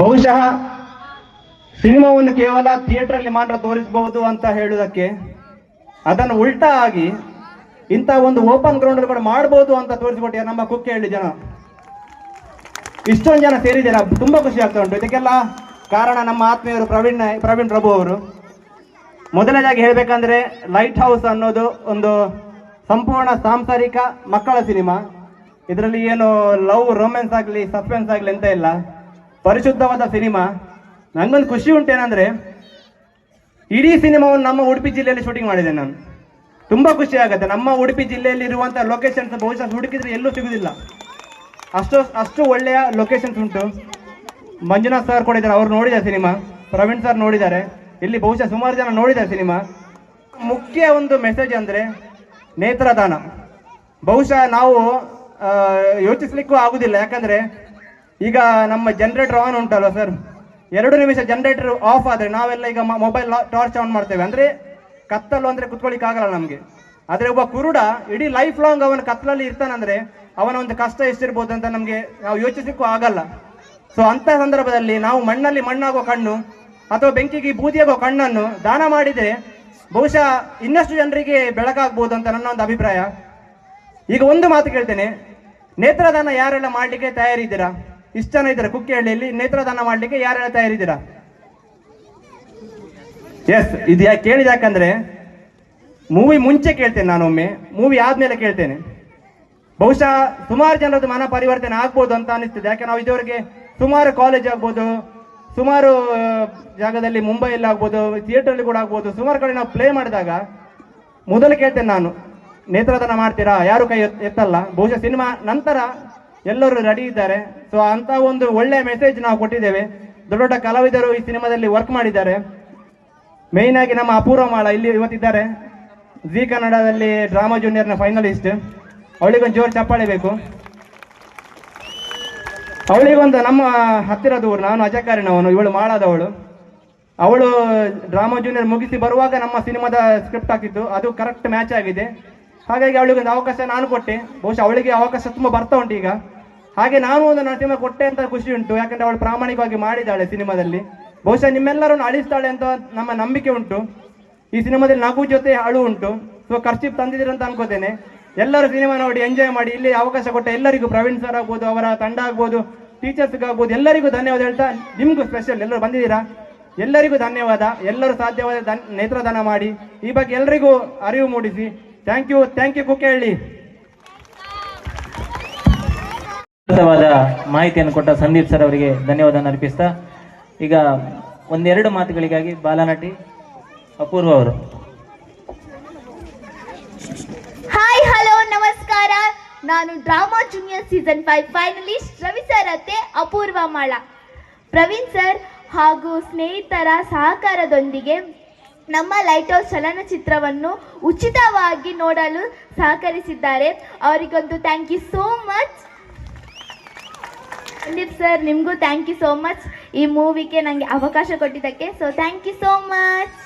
ಬಹುಶಃ ಸಿನಿಮಾವನ್ನು ಕೇವಲ ಥಿಯೇಟರ್ ಅಲ್ಲಿ ಮಾತ್ರ ತೋರಿಸಬಹುದು ಅಂತ ಹೇಳುವುದಕ್ಕೆ ಅದನ್ನು ಉಲ್ಟಾ ಆಗಿ ಇಂಥ ಒಂದು ಓಪನ್ ಗ್ರೌಂಡ್ ಕೂಡ ಮಾಡಬಹುದು ಅಂತ ತೋರಿಸಿಕೊಟ್ಟಿದ್ದಾರೆ ನಮ್ಮ ಕುಕ್ಕೆ ಹೇಳಿ ಜನ. ಇಷ್ಟೊಂದು ಜನ ಸೇರಿದ್ದೀರಾ. ತುಂಬಾ ಖುಷಿ ಆಗ್ತಾ ಉಂಟು. ಇದಕ್ಕೆಲ್ಲ ಕಾರಣ ನಮ್ಮ ಆತ್ಮೀಯರು ಪ್ರವೀಣ್ ಪ್ರವೀಣ್ ಪ್ರಭು ಅವರು. ಮೊದಲನೇದಾಗಿ ಹೇಳಬೇಕಂದ್ರೆ ಲೈಟ್ ಹೌಸ್ ಅನ್ನೋದು ಒಂದು ಸಂಪೂರ್ಣ ಸಾಂಸಾರಿಕ ಮಕ್ಕಳ ಸಿನಿಮಾ. ಇದರಲ್ಲಿ ಏನು ಲವ್ ರೊಮ್ಯಾನ್ಸ್ ಆಗಲಿ ಸಸ್ಪೆನ್ಸ್ ಆಗಲಿ ಅಂತ ಇಲ್ಲ. ಪರಿಶುದ್ಧವಾದ ಸಿನಿಮಾ. ನಂಗೊಂದು ಖುಷಿ ಉಂಟೇನಂದ್ರೆ ಇಡೀ ಸಿನಿಮಾವನ್ನು ನಮ್ಮ ಉಡುಪಿ ಜಿಲ್ಲೆಯಲ್ಲಿ ಶೂಟಿಂಗ್ ಮಾಡಿದೆ ನಾನು. ತುಂಬ ಖುಷಿ ಆಗುತ್ತೆ. ನಮ್ಮ ಉಡುಪಿ ಜಿಲ್ಲೆಯಲ್ಲಿ ಇರುವಂಥ ಲೊಕೇಶನ್ಸ್ ಬಹುಶಃ ಹುಡುಕಿದ್ರೆ ಎಲ್ಲೂ ಸಿಗುದಿಲ್ಲ. ಅಷ್ಟು ಅಷ್ಟು ಒಳ್ಳೆಯ ಲೊಕೇಶನ್ಸ್ ಉಂಟು. ಮಂಜುನಾಥ್ ಸರ್ ಕೊಡಿದ್ದಾರೆ ಅವ್ರು ನೋಡಿದ್ದಾರೆ ಸಿನಿಮಾ. ಪ್ರವೀಣ್ ಸರ್ ನೋಡಿದ್ದಾರೆ. ಇಲ್ಲಿ ಬಹುಶಃ ಸುಮಾರು ಜನ ನೋಡಿದ್ದಾರೆ ಸಿನಿಮಾ. ಮುಖ್ಯ ಒಂದು ಮೆಸೇಜ್ ಅಂದರೆ ನೇತ್ರದಾನ. ಬಹುಶಃ ನಾವು ಯೋಚಿಸ್ಲಿಕ್ಕೂ ಆಗುದಿಲ್ಲ. ಯಾಕಂದ್ರೆ ಈಗ ನಮ್ಮ ಜನರೇಟರ್ ಆನ್ ಉಂಟಲ್ವ ಸರ್ ಎರಡು ನಿಮಿಷ ಜನರೇಟರ್ ಆಫ್ ಆದ್ರೆ ನಾವೆಲ್ಲ ಈಗ ಮೊಬೈಲ್ ಟಾರ್ಚ್ ಆನ್ ಮಾಡ್ತೇವೆ. ಅಂದ್ರೆ ಕತ್ತಲು ಅಂದ್ರೆ ಕುತ್ಕೊಳ್ಳಿಕ್ ಆಗಲ್ಲ ನಮ್ಗೆ. ಆದ್ರೆ ಒಬ್ಬ ಕುರುಡ ಇಡೀ ಲೈಫ್ ಲಾಂಗ್ ಅವನ ಕತ್ತಲಲ್ಲಿ ಇರ್ತಾನಂದ್ರೆ ಅವನ ಒಂದು ಕಷ್ಟ ಎಷ್ಟಿರ್ಬೋದು ಅಂತ ನಮ್ಗೆ ನಾವು ಯೋಚಿಸಲಿಕ್ಕೂ ಆಗಲ್ಲ. ಸೊ ಅಂತ ಸಂದರ್ಭದಲ್ಲಿ ನಾವು ಮಣ್ಣಲ್ಲಿ ಮಣ್ಣಾಗೋ ಕಣ್ಣು ಅಥವಾ ಬೆಂಕಿಗೆ ಬೂದಿಯಾಗುವ ಕಣ್ಣನ್ನು ದಾನ ಮಾಡಿದ್ರೆ ಬಹುಶಃ ಇನ್ನಷ್ಟು ಜನರಿಗೆ ಬೆಳಕಾಗ್ಬೋದು ಅಂತ ನನ್ನ ಒಂದು ಅಭಿಪ್ರಾಯ. ಈಗ ಒಂದು ಮಾತು ಕೇಳ್ತೇನೆ. ನೇತ್ರದಾನ ಯಾರೆಲ್ಲ ಮಾಡ್ಲಿಕ್ಕೆ ತಯಾರಿದ್ದೀರಾ? ಇಷ್ಟು ಜನ ಇದ್ದಾರೆ, ಕುಕ್ಕಿಹಳ್ಳಿಯಲ್ಲಿ ನೇತ್ರದಾನ ಮಾಡ್ಲಿಕ್ಕೆ ಯಾರೆಲ್ಲ ತಯಾರಿದ್ದೀರಾ? ಎಸ್ ಇದು ಯಾಕೆ ಕೇಳಿದ ಯಾಕಂದ್ರೆ ಮೂವಿ ಮುಂಚೆ ಕೇಳ್ತೇನೆ ನಾನೊಮ್ಮೆ ಮೂವಿ ಆದ್ಮೇಲೆ ಕೇಳ್ತೇನೆ. ಬಹುಶಃ ಸುಮಾರು ಜನರದ್ದು ಮನ ಪರಿವರ್ತನೆ ಆಗ್ಬೋದು ಅಂತ ಅನಿಸ್ತದೆ ಯಾಕೆ ನಾವು ಇದುವರೆಗೆ ಸುಮಾರು ಕಾಲೇಜ್ ಆಗ್ಬೋದು, ಸುಮಾರು ಜಾಗದಲ್ಲಿ ಮುಂಬೈಯಲ್ಲಿ ಆಗ್ಬೋದು ಅಲ್ಲಿ ಕೂಡ ಆಗ್ಬೋದು, ಸುಮಾರು ಕಡೆ ನಾವು ಪ್ಲೇ ಮಾಡಿದಾಗ, ಮೊದಲು ಕೇಳ್ತೇನೆ ನಾನು ನೇತ್ರದಾನ ಮಾಡ್ತೀರಾ? ಯಾರು ಕೈ ಎತ್- ಎತ್ತಲ್ಲ? ಬಹುಶಃ ಸಿನಿಮಾ ನಂತರ ಎಲ್ಲರೂ ರೆಡಿ ಇದ್ದಾರೆ. ಸೊ ಅಂತ ಒಂದು ಒಳ್ಳೆಯ ಮೆಸೇಜ್ ನಾವು ಕೊಟ್ಟಿದ್ದೇವೆ. ದೊಡ್ಡ ದೊಡ್ಡ ಕಲಾವಿದರು ಈ ಸಿನಿಮಾದಲ್ಲಿ ವರ್ಕ್ ಮಾಡಿದ್ದಾರೆ. ಮೇಯ್ನ್ ಆಗಿ ನಮ್ಮ ಅಪೂರ್ವ ಮಾಳ ಇಲ್ಲಿ ಇವತ್ತಿದ್ದಾರೆ. ಜಿ ಕನ್ನಡದಲ್ಲಿ ಡ್ರಾಮಾ ಜೂನಿಯರ್ನ ಫೈನಲಿಸ್ಟ್ ಅವಳಿಗೊಂದು ಜೋರು ಚಪ್ಪಾಳೆ ಬೇಕು. ಅವಳಿಗೊಂದು ನಮ್ಮ ಹತ್ತಿರದ ಊರು, ನಾನು ಅಜಕಾರಿನವನು, ಇವಳು ಮಾಳಾದವಳು. ಅವಳು ಡ್ರಾಮಾ ಜೂನಿಯರ್ ಮುಗಿಸಿ ಬರುವಾಗ ನಮ್ಮ ಸಿನಿಮಾದ ಸ್ಕ್ರಿಪ್ಟ್ ಹಾಕಿತ್ತು ಅದು ಕರೆಕ್ಟ್ ಮ್ಯಾಚ್ ಆಗಿದೆ. ಹಾಗಾಗಿ ಅವಳಿಗೆ ಒಂದು ಅವಕಾಶ ನಾನು ಕೊಟ್ಟೆ. ಬಹುಶಃ ಅವಳಿಗೆ ಅವಕಾಶ ತುಂಬ ಬರ್ತಾ ಉಂಟು ಈಗ. ಹಾಗೆ ನಾನು ಒಂದು ನಟಿಮ ಕೊಟ್ಟೆ ಅಂತ ಖುಷಿ ಉಂಟು. ಯಾಕಂದ್ರೆ ಅವಳು ಪ್ರಾಮಾಣಿಕವಾಗಿ ಮಾಡಿದ್ದಾಳೆ ಸಿನಿಮಾದಲ್ಲಿ. ಬಹುಶಃ ನಿಮ್ಮೆಲ್ಲರನ್ನು ಅಳಿಸ್ತಾಳೆ ಅಂತ ನಮ್ಮ ನಂಬಿಕೆ ಉಂಟು. ಈ ಸಿನಿಮಾದಲ್ಲಿ ನಗು ಜೊತೆ ಅಳು ಉಂಟು. ಸೊ ಖರ್ಚು ತಂದಿದ್ದೀರ ಅಂತ ಅನ್ಕೋತೇನೆ. ಎಲ್ಲರೂ ಸಿನಿಮಾ ನೋಡಿ ಎಂಜಾಯ್ ಮಾಡಿ. ಇಲ್ಲಿ ಅವಕಾಶ ಕೊಟ್ಟ ಎಲ್ಲರಿಗೂ, ಪ್ರವೀಣ್ ಸರ್ ಆಗ್ಬೋದು, ಅವರ ತಂಡ ಆಗ್ಬೋದು ಟೀಚರ್ಸ್ಗೆ ಆಗ್ಬೋದು, ಎಲ್ಲರಿಗೂ ಧನ್ಯವಾದ ಹೇಳ್ತಾ ನಿಮ್ಗೂ ಸ್ಪೆಷಲ್ ಎಲ್ಲರೂ ಬಂದಿದ್ದೀರಾ? ಎಲ್ಲರಿಗೂ ಧನ್ಯವಾದ. ಎಲ್ಲರೂ ಸಾಧ್ಯವಾದ ನೇತ್ರದಾನ ಮಾಡಿ. ಈ ಬಗ್ಗೆ ಎಲ್ಲರಿಗೂ ಅರಿವು ಮೂಡಿಸಿ. ಥ್ಯಾಂಕ್ ಯು ಥ್ಯಾಂಕ್ ಯು ಕುಕ್ಕೇಳಿ ಅದ್ಭುತವಾದ ಮಾಹಿತಿಯನ್ನು ಕೊಟ್ಟ ಸಂದೀಪ್ ಸರ್ ಅವರಿಗೆ ಧನ್ಯವಾದ ಅರ್ಪಿಸ್ತಾ ಈಗ ಒಂದೆರಡು ಮಾತುಗಳಿಗಾಗಿ ಬಾಲನಟಿ ಅಪೂರ್ವ ಅವರು. ಹಾಯ್ ಹಲೋ ನಮಸ್ಕಾರ. ನಾನು drama junior season five finalist Ravi sir ಅತ್ತೆ ಅಪೂರ್ವ ಮಾಳ. ಪ್ರವೀಣ್ ಸರ್ ಹಾಗೂ ಸ್ನೇಹಿತರ ಸಹಕಾರದೊಂದಿಗೆ ನಮ್ಮ ಲೈಟ್ ಹೌಸ್ ಚಲನಚಿತ್ರವನ್ನು ಉಚಿತವಾಗಿ ನೋಡಲು ಸಹಕರಿಸಿದ್ದಾರೆ. ಅವರಿಗೊಂದು thank you so much Sandeep sir ನಿಮಗೂ ಥ್ಯಾಂಕ್ ಯು ಸೋ ಮಚ್ ಈ ಮೂವಿಗೆ ನನಗೆ ಅವಕಾಶ ಕೊಟ್ಟಿದ್ದಕ್ಕೆ. So thank you so much